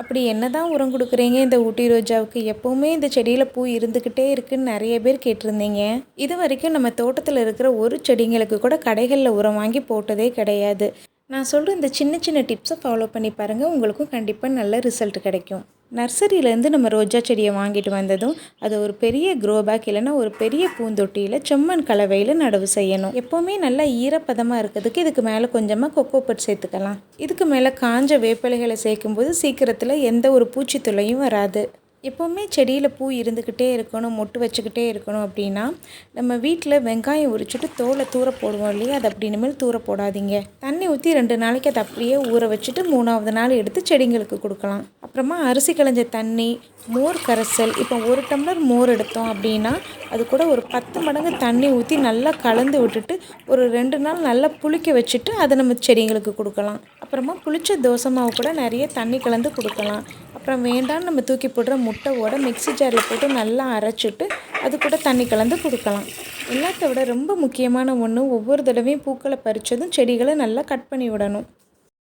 அப்படி என்ன தான் உரம் கொடுக்குறீங்க? இந்த ஊட்டி ரோஜாவுக்கு எப்போவுமே இந்த செடியில் பூ இருந்துக்கிட்டே இருக்குன்னு நிறைய பேர் கேட்டிருந்தீங்க. இது வரைக்கும் நம்ம தோட்டத்தில் இருக்கிற ஒரு செடிங்களுக்கு கூட கடைகளில் உரம் வாங்கி போட்டதே கிடையாது. நான் சொல்கிற இந்த சின்ன சின்ன டிப்ஸை ஃபாலோ பண்ணி பாருங்கள் உங்களுக்கும் கண்டிப்பாக நல்ல ரிசல்ட் கிடைக்கும். நர்சரியிலேருந்து நம்ம ரோஜா செடியை வாங்கிட்டு வந்ததும் அதை ஒரு பெரிய க்ரோ பேக் இல்லைன்னா ஒரு பெரிய பூந்தொட்டியில் செம்மண் கலவையில் நடவு செய்யணும். எப்போவுமே நல்லா ஈரப்பதமாக இருக்கிறதுக்கு இதுக்கு மேலே கொஞ்சமாக கொக்கோபட் சேர்த்துக்கலாம். இதுக்கு மேலே காஞ்ச வேப்பிலைகளை சேர்க்கும்போது சீக்கிரத்தில் எந்த ஒரு பூச்சி வராது. எப்போவுமே செடியில் பூ இருந்துக்கிட்டே இருக்கணும் மொட்டு வச்சுக்கிட்டே இருக்கணும் அப்படின்னா நம்ம வீட்டில் வெங்காயம் உரிச்சிட்டு தோலை தூர போடுவோம் இல்லையா? அது அப்படி இனிமேல் தூர போடாதீங்க. தண்ணி ஊற்றி ரெண்டு நாளைக்கு அதை அப்படியே ஊற வச்சுட்டு மூணாவது நாள் எடுத்து செடிங்களுக்கு கொடுக்கலாம். அப்புறமா அரிசி களைஞ்ச தண்ணி மோர் கரைசல் இப்போ ஒரு டம்ளர் மோர் எடுத்தோம் அப்படின்னா அது கூட ஒரு பத்து மடங்கு தண்ணி ஊற்றி நல்லா கலந்து விட்டுட்டு ஒரு ரெண்டு நாள் நல்லா புளிக்க வச்சுட்டு அதை நம்ம செடிங்களுக்கு கொடுக்கலாம். அப்புறமா புளிச்ச தோசை மாவு கூட நிறைய தண்ணி கலந்து கொடுக்கலாம். அப்புறம் வேண்டாம்னு நம்ம தூக்கி போடுற முட்டையோட மிக்ஸி ஜாரில் போட்டு நல்லா அரைச்சிட்டு அது கூட தண்ணி கலந்து கொடுக்கலாம். எல்லாத்த விட ரொம்ப முக்கியமான ஒன்று ஒவ்வொரு தடவையும் பூக்களை பறித்ததும் செடிகளை நல்லா கட் பண்ணி விடணும்.